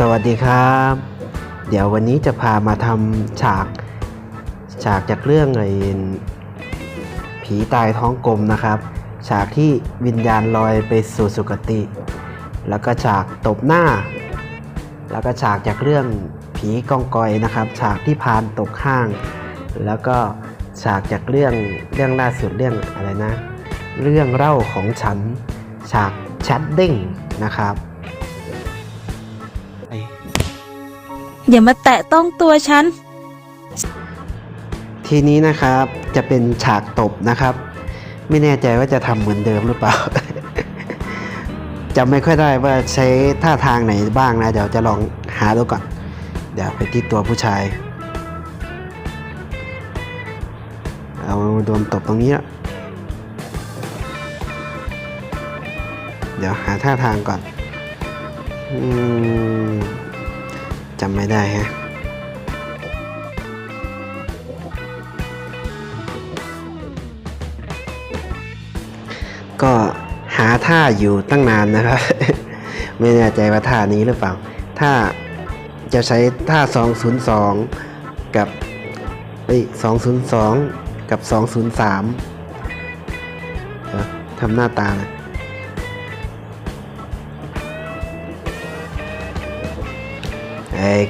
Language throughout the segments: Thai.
สวัสดีครับ เดี๋ยววันนี้จะพามาทำฉากฉากจากเรื่องไอ้ผีตายท้องกลมนะครับ ฉากที่วิญญาณลอยไปสู่สุคติ แล้วก็ฉากตบหน้า แล้วก็ฉากจากเรื่องผีกองกอยนะครับ ฉากที่พานตกข้าง แล้วก็ฉากจากเรื่องเรื่องล่าสุดเรื่องอะไรนะ เรื่องเล่าของฉัน ฉากแชทเด้งนะครับ อย่ามาแตะต้องตัวฉัน ทีนี้นะครับจะเป็นฉากตบนะครับ ไม่แน่ใจว่าจะทำเหมือนเดิมหรือเปล่า จำไม่ค่อยได้ว่าใช้ท่าทางไหนบ้างนะ เดี๋ยวจะลองหาดูก่อน เดี๋ยวไปที่ตัวผู้ชาย เอาโดนตบตรงนี้ละเดี๋ยวหาท่าทางก่อน อืม จำไม่ได้ฮะก็หาท่าอยู่ตั้งนานนะครับ ไม่แน่ใจว่าท่านี้หรือเปล่า ถ้าจะใช้ท่า 202 กับเอ้ย202 กับ 203ทำหน้าตาเล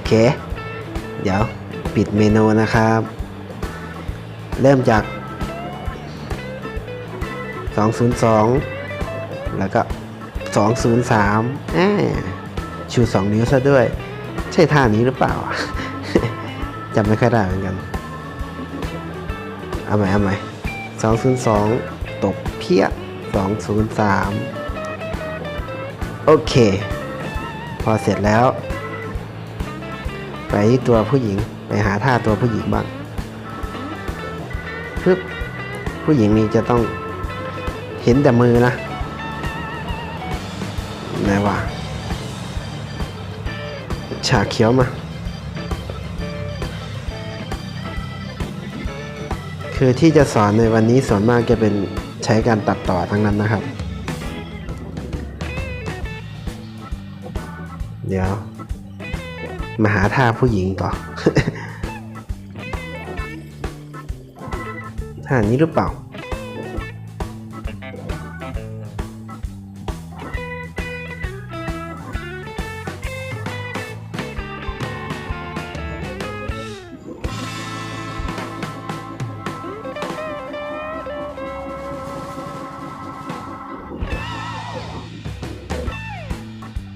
เค เดี๋ยวปิดเมนูนะครับ เริ่มจาก 202 แล้วก็ 203แอชู2 นิ้วซะด้วย ใช่ท่านี้หรือเปล่าจำไม่ค่อยได้เหมือนกัน เอาใหม่เอาใหม่202 ตกเพี้ย203 โอเค พอเสร็จแล้ว ไปที่ตัวผู้หญิงไปหาท่าตัวผู้หญิงบ้างปึ๊บผู้หญิงนี่จะต้องเห็นแต่มือนะไหนวะฉากเขียวมา คือที่จะสอนในวันนี้ส่วนมากจะเป็นใช้การตัดต่อทั้งนั้นนะครับ เดี๋ยว มาหาท่าผู้หญิงต่อท่านี้หรือเปล่า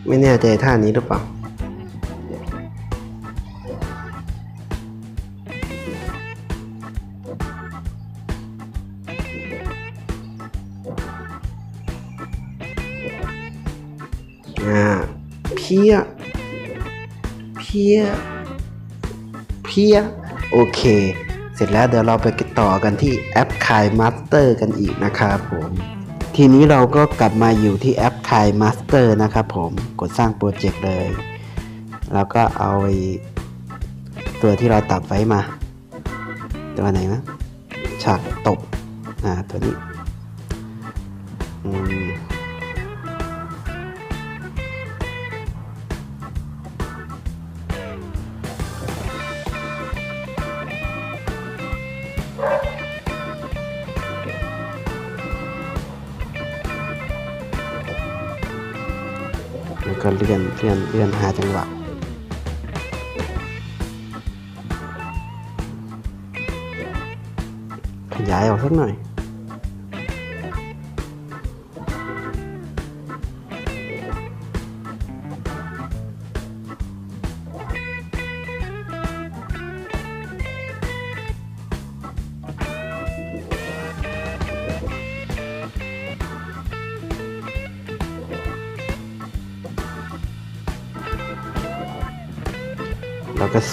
ไม่แน่ใจท่านี้หรือเปล่าอ่า ยเพี้ยโอเค เสร็จแล้วเดี๋ยวเราไปต่อกันที่แอปคายมาสเตอร์กันอีกนะครับผมทีนี้เราก็กลับมาอยู่ที่แอปคายมาสเตอร์นะครับผมกดสร้างโปรเจกต์เลย แล้วก็เอาตัวที่เราตัดไว้มา ตัวไหนนะฉากตบอ่าตัวนี้ ก็เลื่อนเลื่อนเลื่อนหาจังหวะขยายออกสักหน่อย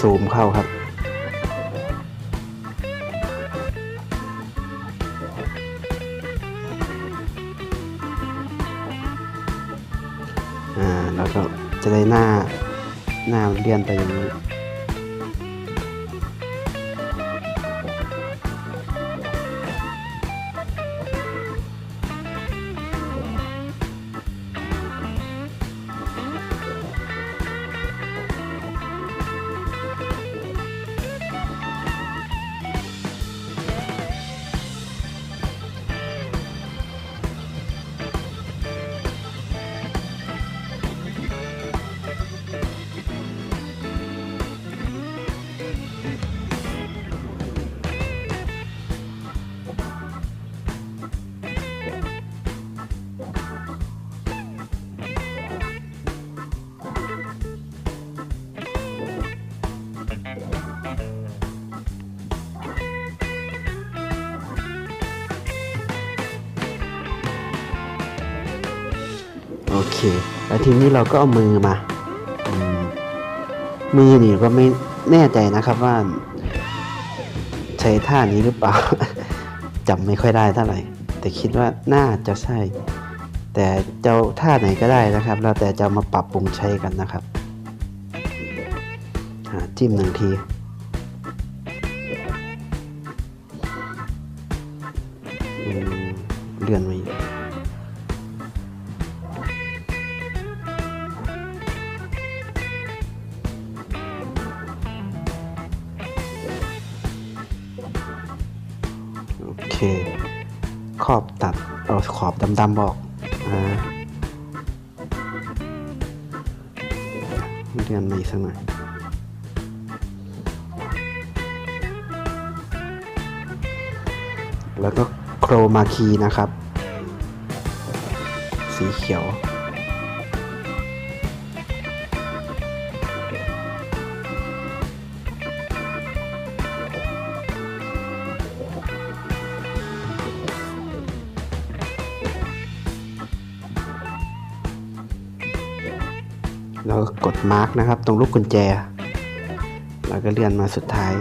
ซูมเข้าครับ อ่า แล้วก็จะได้หน้า หน้าเลื่อนไปอย่างนี้ โอเค แล้วทีนี้เราก็เอามือมาอมือนี่ก็ไม่แน่ใจนะครับว่า ใช้ท่านี้หรือเปล่าจำไม่ค่อยได้เท่าไหร่ แต่คิดว่าน่าจะใช่ แต่เจ้าท่าไหนก็ได้นะครับแล้วแต่จะมาปรับปรุงใช้กันนะครับจิ้มหนึ่งทีเลื่อนมา อบตัดเอาขอบดำๆออกอ่าเลื่อนมาอีกสักหน่อยแล้วก็โครมาคีนะครับ สีเขียว มาร์กนะครับ ตรงลูกกุญแจ แล้วก็เลื่อนมาสุดท้าย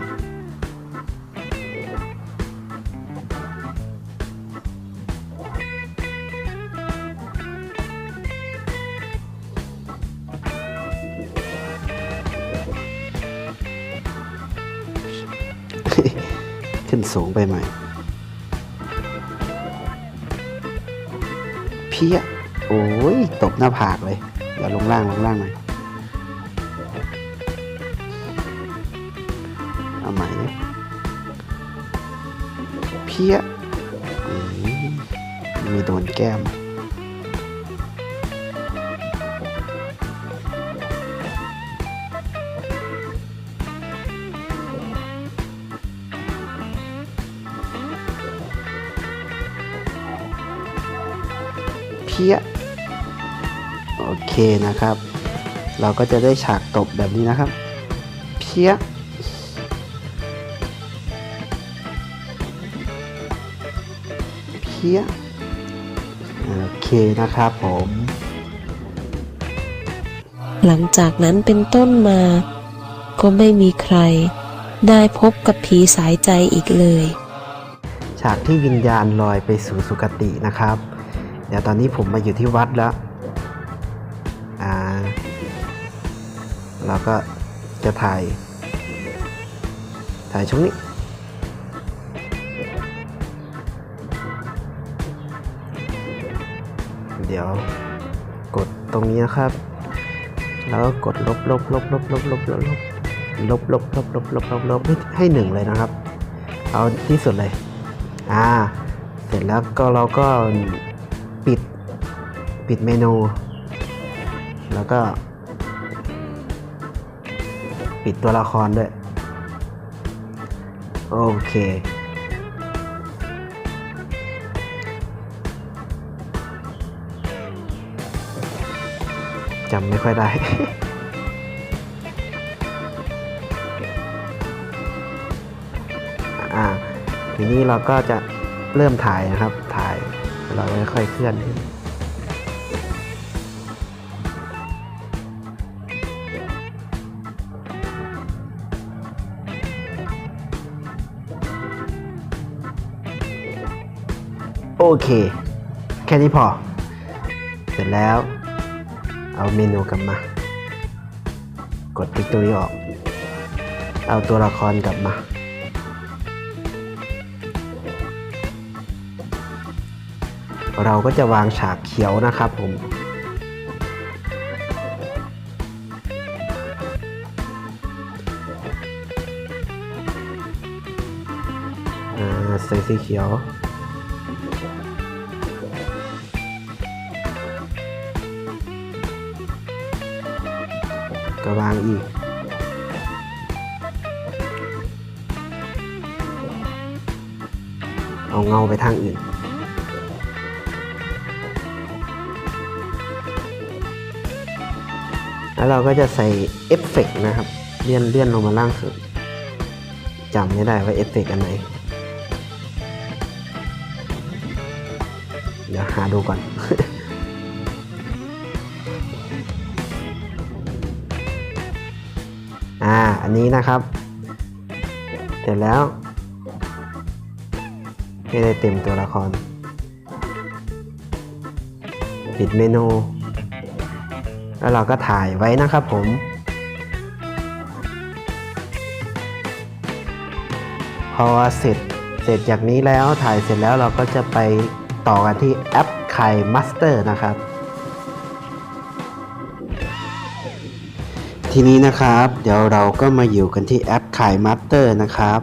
ขึ้นสูงไปใหม่ เพี้ย โอ้ย ตบหน้าผากเลยอย่าลงล่างลงล่างหน่อย เพี้ยมมีโดนแก้ม เพี้ย โอเคนะครับ เราก็จะได้ฉากตบแบบนี้นะครับ เพี้ย พี้ยโอเคนะครับผม หลังจากนั้นเป็นต้นมา ก็ไม่มีใคร ได้พบกับผีสายใจอีกเลย ฉากที่วิญญาณลอยไปสู่สุคตินะครับ เดี๋ยวตอนนี้ผมมาอยู่ที่วัดแล้วอ่าเราก็จะถ่าย ถ่ายช่วงนี้ เดี๋ยวกดตรงนี้นะครับ แล้วก็กดลบลบลบลบลบลบลบลบลบลบลบลบลบลบลบให้ให้หนึ่งเลยนะครับ เอาที่สุดเลย อ่า เสร็จแล้วก็เราก็ปิดปิดเมนู แล้วก็ปิดตัวละครด้วย โอเค จำไม่ค่อยได้ อ่า ทีนี้เราก็จะเริ่มถ่ายนะครับ ถ่าย เราค่อยๆเคลื่อนขึ้นโอเค แค่นี้พอ เสร็จแล้ว เอาเมนูกลับมา กดติ๊กตัวนี้ออก เอาตัวละครกลับมา เราก็จะวางฉากเขียวนะครับผมอ่าใส่สีเขียว ก็วางอีก เอาเงาไปทางอื่น แล้วเราก็จะใส่เอฟเฟกต์นะครับ เลื่อนเลื่อนลงมาล่างสุดจำไม่ได้ว่าเอฟเฟกต์อันไหน เดี๋ยวหาดูก่อน อันนี้นะครับ เสร็จแล้ว ไม่ได้เต็มตัวละคร ปิดเมนู แล้วเราก็ถ่ายไว้นะครับผม พอเสร็จเสร็จจากนี้แล้วถ่ายเสร็จแล้วเราก็จะไปต่อกันที่แอปไข่มาสเตอร์นะครับ ทีนี้นะครับ เดี๋ยวเราก็มาอยู่กันที่แอปขายมาสเตอร์นะครับ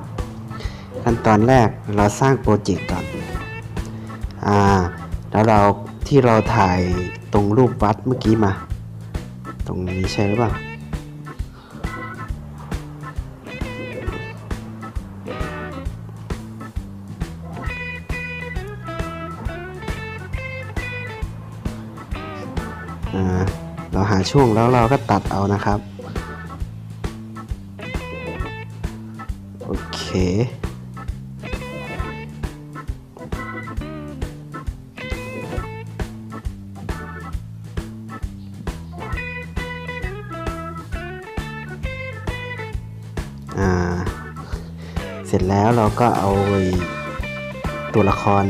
ขั้นตอนแรกเราสร้างโปรเจกต์ก่อนอ่าแล้วเราที่เราถ่ายตรงรูปวัดเมื่อกี้มา ตรงนี้ใช่หรือเปล่าอ่าเราหาช่วงแล้วเราก็ตัดเอานะครับ เคอ่าเสร็จแล้วเราก็เอาตัวละคร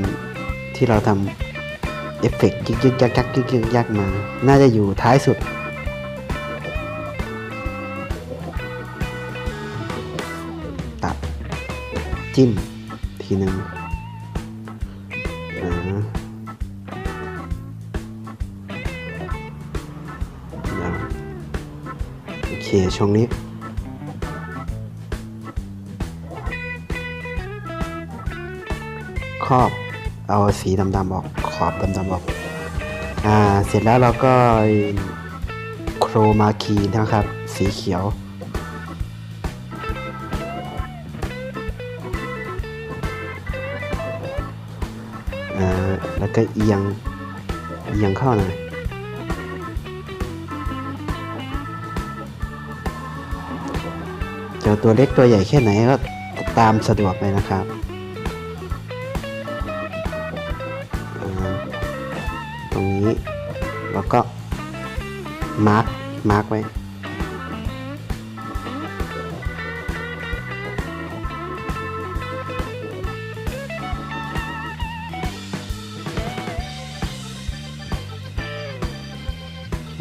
ที่เราทำเอฟเฟกต์ยิกยิกยักยักยิกยิกยักมา น่าจะอยู่ท้ายสุด จิ้มทีหนึ่งอ่าโอเค ช่วงนี้ครอบเอาสีดำๆออกขอบดำๆออก อ่า เสร็จแล้วเราก็โครมาคีนะครับ สีเขียว ก็เอียงเอียงเข้าหน่อยจะตัวเล็กตัวใหญ่แค่ไหนก็ตามสะดวกเลยนะครับตรงนี้แล้วก็มาร์คมาร์คไว้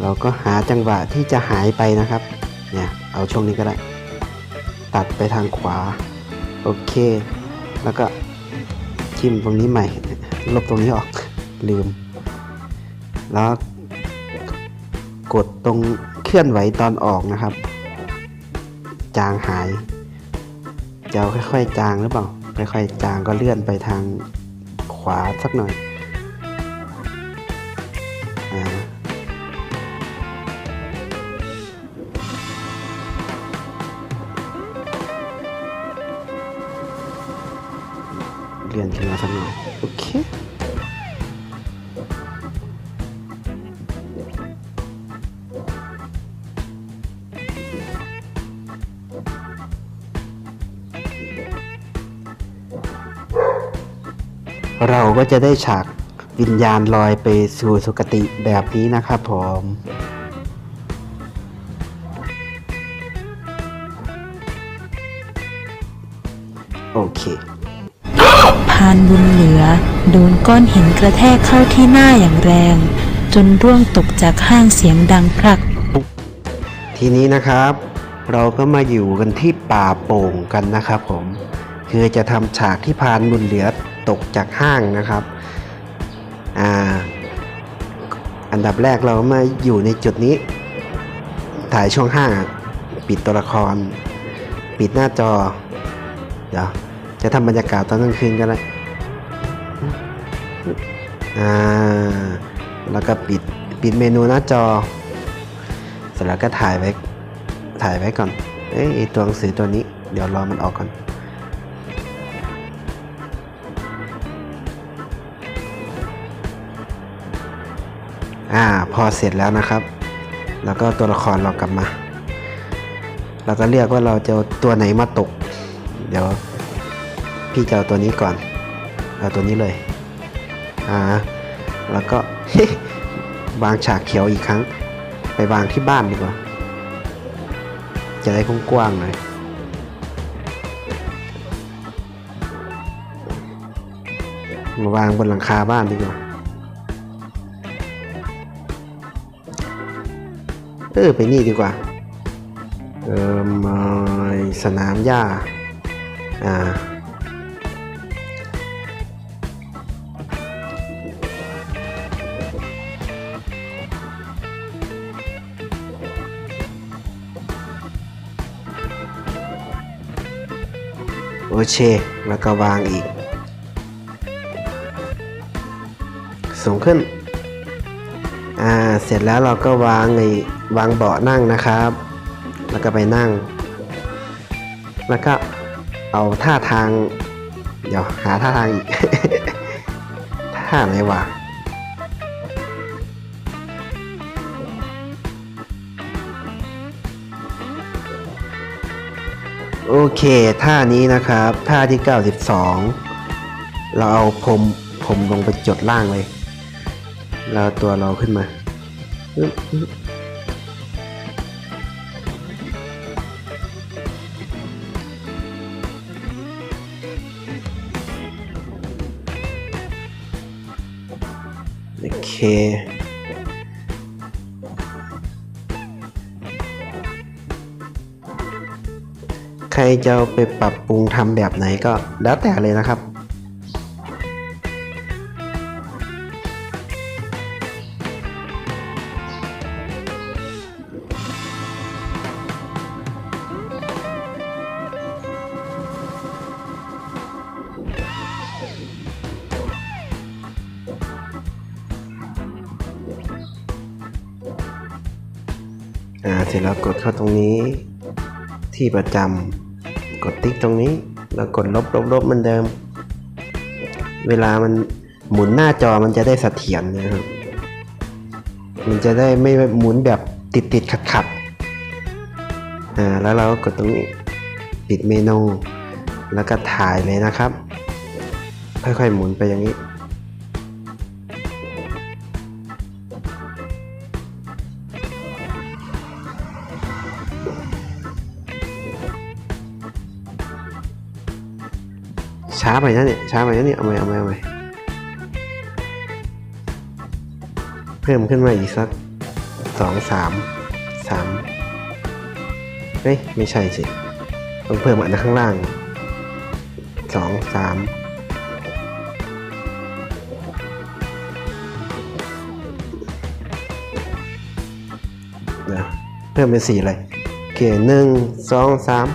เราก็หาจังหวะที่จะหายไปนะครับ เนี่ย เอาช่วงนี้ก็ได้ ตัดไปทางขวา โอเค แล้วก็ทิมตรงนี้ใหม่ ลบตรงนี้ออก ลืม แล้วกดตรงเคลื่อนไหวตอนออกนะครับ จางหาย จะเอาค่อยๆจางหรือเปล่า ค่อยๆจางก็เลื่อนไปทางขวาสักหน่อย เลื่อนขึ้นมาสักหน่อยโอเคเราก็จะได้ฉากวิญญาณลอยไปสู่สุคติแบบนี้นะครับผมานบุญเหลือ โดนก้อนหินกระแทกเข้าที่หน้าอย่างแรง จนร่วงตกจากห้างเสียงดังพรัก ทีนี้นะครับ เราก็มาอยู่กันที่ป่าโป่งกันนะครับผม คือจะทำฉากที่พานบุญเหลือตกจากห้างนะครับอ่าอันดับแรกเรามาอยู่ในจุดนี้ ถ่ายช่วงห้างปิดตัวละคร ปิดหน้าจอ เดี๋ยวจะทำบรรยากาศตอนกลางคืนกันเลย อ่าแล้วก็ปิดปิดเมนูหน้าจอ เสร็จแล้วก็ถ่ายไว้ถ่ายไว้ก่อนเอ้ยไอตัวหนังสือตัวนี้เดี๋ยวรอมันออกก่อนอ่าพอเสร็จแล้วนะครับ แล้วก็ตัวละครเรากลับมาเราก็เรียกว่าเราจะตัวไหนมาตก เดี๋ยวพี่จะเอาตัวนี้ก่อน เอาตัวนี้เลย อ่าแล้วก็วางฉากเขียวอีกครั้ง ไปวางที่บ้านดีกว่า จะได้กว้างๆหน่อยมาวางบนหลังคาบ้านดีกว่า เออไปนี่ดีกว่า เออมาสนามหญ้า อ่า โอเค แล้วก็วางอีก สูงขึ้น อ่า เสร็จแล้วเราก็วางในวางเบาะนั่งนะครับ แล้วก็ไปนั่ง แล้วก็เอาท่าทาง เดี๋ยวหาท่าทางอีก ท่าไหนวะ โอเค ท่านี้นะครับ ท่าที่ 92 เราเอาผมผมลงไปจดล่างเลยแล้วตัวเราขึ้นมา โอเค ใครจะไปปรับปรุงทำแบบไหนก็แล้วแต่เลยนะครับ อ่า เสร็จแล้วกดเข้าตรงนี้ที่ประจำ กดติ๊กตรงนี้ แล้วกดลบลบลบเหมือนเดิม เวลามันหมุนหน้าจอมันจะได้เสถียรนะครับ มันจะได้ไม่หมุนแบบติดติดขัดขัดอ่าแล้วเราก็กดตรงนี้ปิดเมนู แล้วก็ถ่ายเลยนะครับ ค่อยๆหมุนไปอย่างนี้ ไปนะเนี่ยช้าไปนะเนี่ยเอาใหม่เอาใหม่เอาใหม่เพิ่มขึ้นมาอีกสักสองสามสามเฮ้ยไม่ใช่สิต้องเพิ่มอันข้างล่างสองสามเดี๋ยเพิ่มเป็นสี่เลยโอเคหนึ่งสองสาม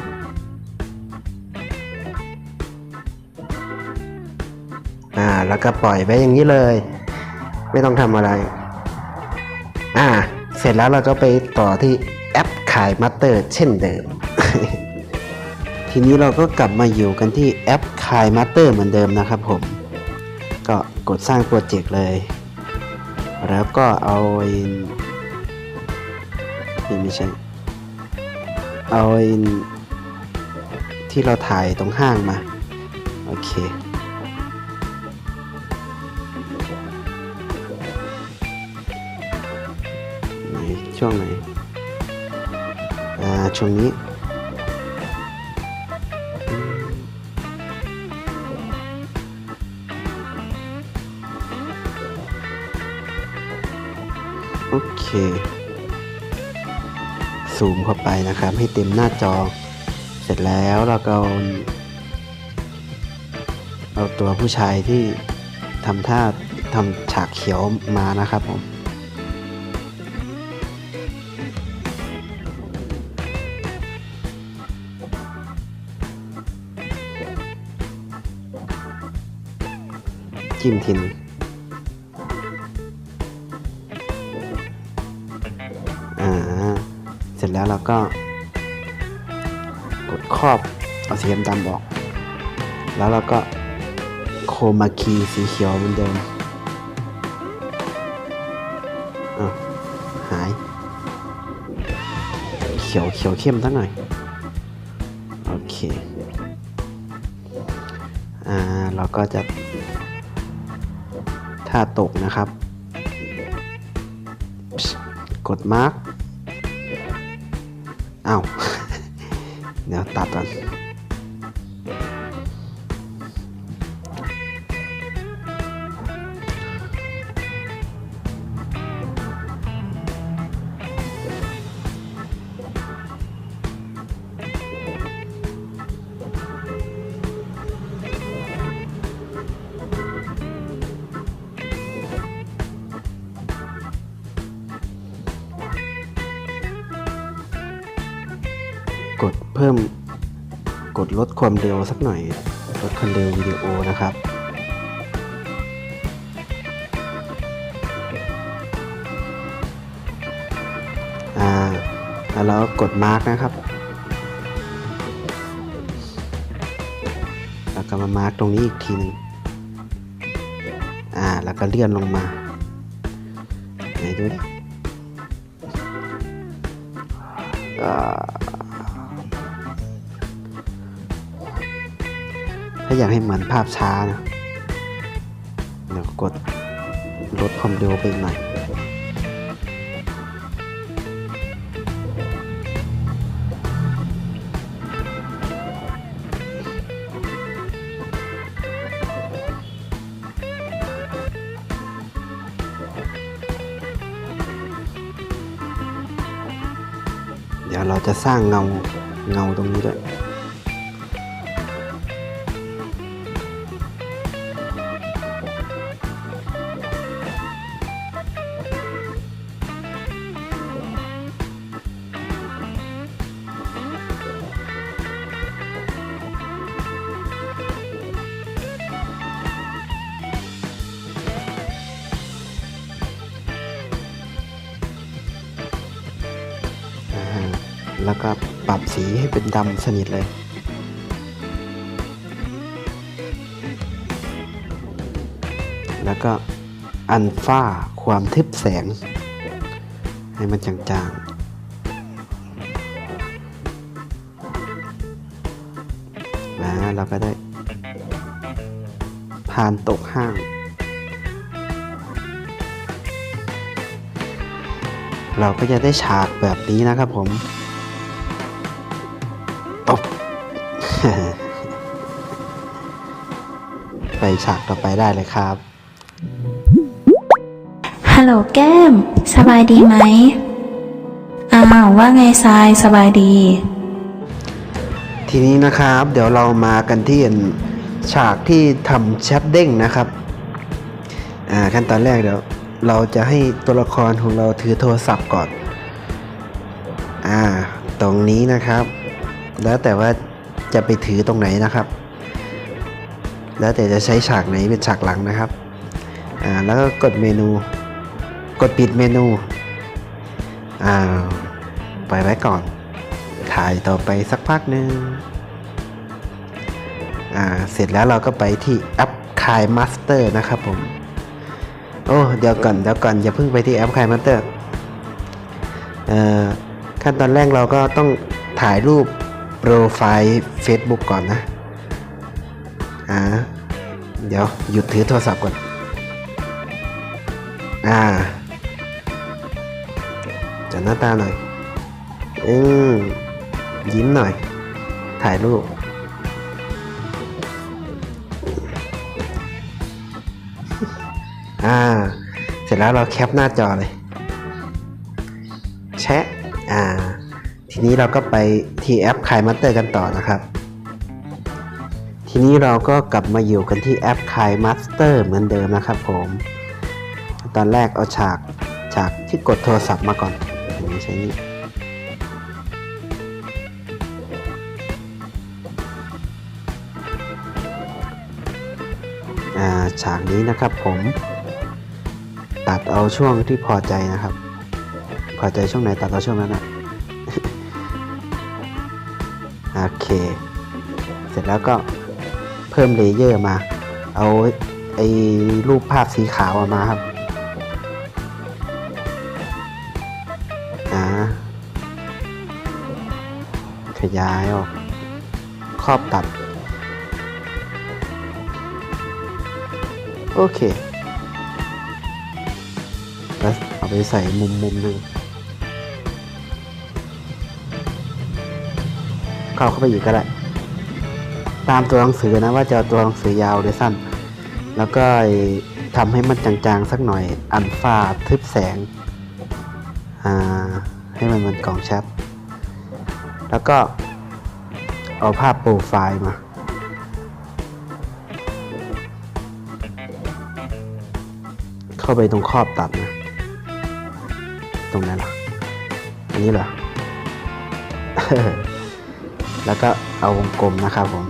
แล้วก็ปล่อยไว้อย่างนี้เลย ไม่ต้องทำอะไร อ่า เสร็จแล้วเราก็ไปต่อที่แอปขายมัตเตอร์เช่นเดิม ทีนี้เราก็กลับมาอยู่กันที่แอปขายมัตเตอร์เหมือนเดิมนะครับผม ก็กดสร้างโปรเจกต์เลย แล้วก็เอาไอ้นี่ไม่ใช่เอาไอ้ที่เราถ่ายตรงห้างมา โอเค ช่วงไหนอ่าช่วงนี้โอเค ซูมเข้าไปนะครับ ให้เต็มหน้าจอ เสร็จแล้วเราก็เอาตัวผู้ชายที่ทำท่าทำฉากเขียวมานะครับผมิมทีหนึงอ่า เสร็จแล้วเราก็ กดครอบเอาสีดำออก แล้วเราก็โคมาคีสีเขียวเหมือนเดิมอาหาย เขียวเขียวเข้มสักหน่อย โอเค อ่า เราก็จะาตกนะครับ กดมาร์กอ้าว เดี๋ยวตัดก่อน กดเพิ่มกดลดความเร็วสักหน่อย ลดความเร็ววิดีโอนะครับ อ่า แล้วกดมาร์กนะครับแล้วก็มามาร์กตรงนี้อีกทีหนึงอ่า แล้วก็เลื่อนลงมา ไหนดูดิอ่า ถ้าอยากให้เหมือนภาพช้านะเดี๋ยวกดลดความเร็วไปหน่อยเดี๋ยวเราจะสร้างเงาเงาตรงนี้ด้วย เป็นดำสนิทเลย แล้วก็อันฟ้าความทึบแสง ให้มันจางๆนะเราก็ได้ผ่านตกห้าง เราก็จะได้ฉากแบบนี้นะครับผม ตบ ไปฉากต่อไปได้เลยครับ ฮัลโหลแก้ม สบายดีไหม อ้าว ว่าไงทรายสบายดี ทีนี้นะครับ เดี๋ยวเรามากันที่ฉากที่ทำแชทเด้งนะครับ อ่าขั้นตอนแรกเดี๋ยวเราจะให้ตัวละครของเราถือโทรศัพท์ก่อน อ่า ตรงนี้นะครับ แล้วแต่ว่าจะไปถือตรงไหนนะครับ แล้วแต่จะใช้ฉากไหนเป็นฉากหลังนะครับอ่าแล้วก็กดเมนู กดปิดเมนูอ่าปล่อยไว้ก่อน ถ่ายต่อไปสักพักหนึ่งอ่าเสร็จแล้วเราก็ไปที่แอปคายมาสเตอร์นะครับผมโอ้เดี๋ยวก่อนเดี๋ยวก่อนอย่าเพิ่งไปที่แอปคายมาสเตอร์เอ่อขั้นตอนแรกเราก็ต้องถ่ายรูปโป รไฟล์ Facebook ก่อนนะ อ่า เดี๋ยวหยุดถือโทรศัพท์ก่อน อ่าจัดหน้าตาหน่อย อืมยิ้มหน่อย ถ่ายรูป อ่า เสร็จแล้วเราแคปหน้าจอเลย ทีนี้เราก็ไปที่แอปคายมัตเตอร์กันต่อนะครับ ทีนี้เราก็กลับมาอยู่กันที่แอปคายมัสเตอร์เหมือนเดิมนะครับผม ตอนแรกเอาฉากฉากที่กดโทรศัพท์มาก่อนอันนี้ใช้นี่ฉากนี้นะครับผมตัดเอาช่วงที่พอใจนะครับ พอใจช่วงไหนตัดเอาช่วงนั้นนะ โอเค เสร็จแล้วก็เพิ่มเลเยอร์มา เอาไอ้รูปภาพสีขาวออกมาครับอ่าขยายออกครอบตัด โอเค แล้วเอาไปใส่มุมมุมหนึ่ง เข้าเข้าไปอีกก็ได้ ตามตัวหนังสือนะว่าจะเอาตัวหนังสือยาวหรือสั้น แล้วก็ทำให้มันจางๆสักหน่อย อันฟ้าทึบแสง อ่า ให้มันเหมือนกล่องแชทแล้วก็เอาภาพโปรไฟล์มาเข้าไปตรงครอบตัดนะ ตรงนั้นหรอ อันนี้เหรอ แล้วก็เอาวงกลมนะครับผม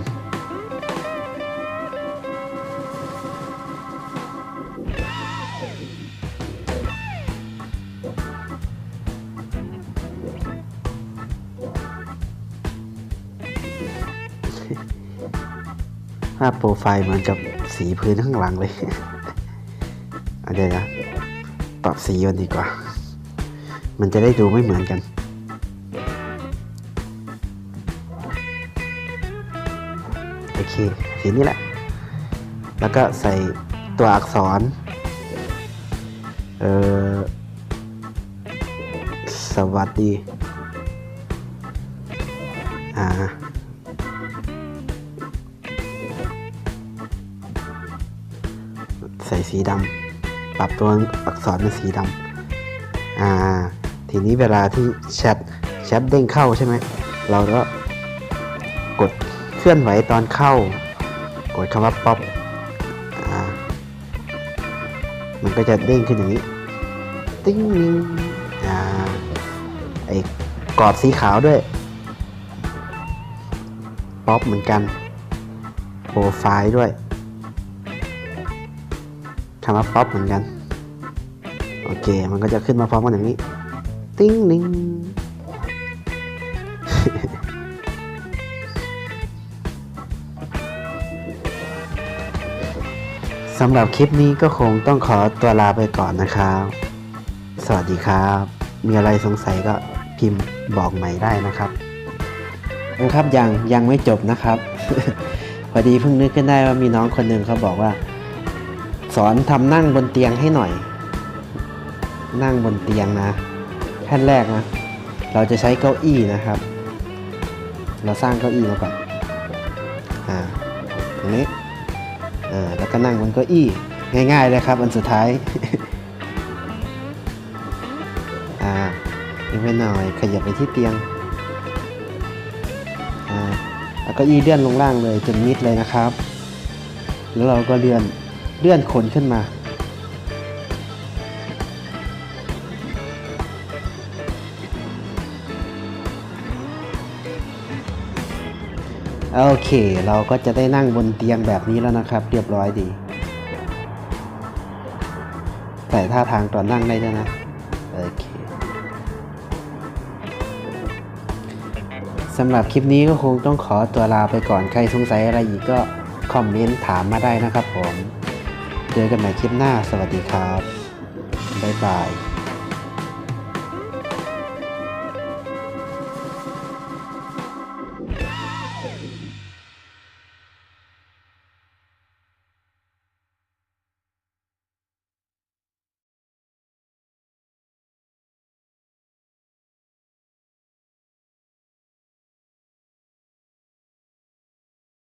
ภาพโปรไฟล์เหมือนกับสีพื้นข้างหลังเลยอะเดี๋ยวนะปรับสีกันดีกว่า มันจะได้ดูไม่เหมือนกัน โอเคสีนี้แหละ แล้วก็ใส่ตัวอักษร เออสวัสดี อ่าใส่สีดำปรับตัวอักษรเป็นสีดำอ่า ทีนี้เวลาที่แชทแชทเด้งเข้าใช่ไหม เราก็ ลื่อนไหวตอนเข้ากดคำว่าป๊อปอ่ามันก็จะเด้งขึ้นอย่างนี้ ติ้งนิงอ่าไอ้กรอบสีขาวด้วย ป๊อปเหมือนกันโปรไฟล์ด้วยคำว่าป๊อปเหมือนกัน โอเค มันก็จะขึ้นมาพร้อมกันอย่างนี้ ติ้งนิง สำหรับคลิปนี้ก็คงต้องขอตัวลาไปก่อนนะครับ สวัสดีครับ มีอะไรสงสัยก็พิมพ์บอกใหม่ได้นะครับนะครับยังยังไม่จบนะครับ พอดีเพิ่งนึกขึ้นได้ว่ามีน้องคนหนึ่งเขาบอกว่า สอนทำนั่งบนเตียงให้หน่อย นั่งบนเตียงนะขั้นแรกนะ เราจะใช้เก้าอี้นะครับ เราสร้างเก้าอี้มาก่อนอ่าตรงนี้ ก็นั่งบนเก้าอี้ง่ายๆเลยครับอันสุดท้ายอ่าอีกไปหน่อยขยับไปที่เตียงอ่าแล้วก็อีเลื่อนลงล่างเลยจนมิดเลยนะครับ แล้วเราก็เลื่อนเลื่อนขนขึ้นมา โอเค เราก็จะได้นั่งบนเตียงแบบนี้แล้วนะครับ เรียบร้อยดี ใส่ท่าทางตอนนั่งได้ด้วยนะ โอเคสำหรับคลิปนี้ก็คงต้องขอตัวลาไปก่อน ใครสงสัยอะไรอีกก็คอมเมนต์ถามมาได้นะครับผม เจอกันใหม่คลิปหน้า สวัสดีครับ บ๊ายบาย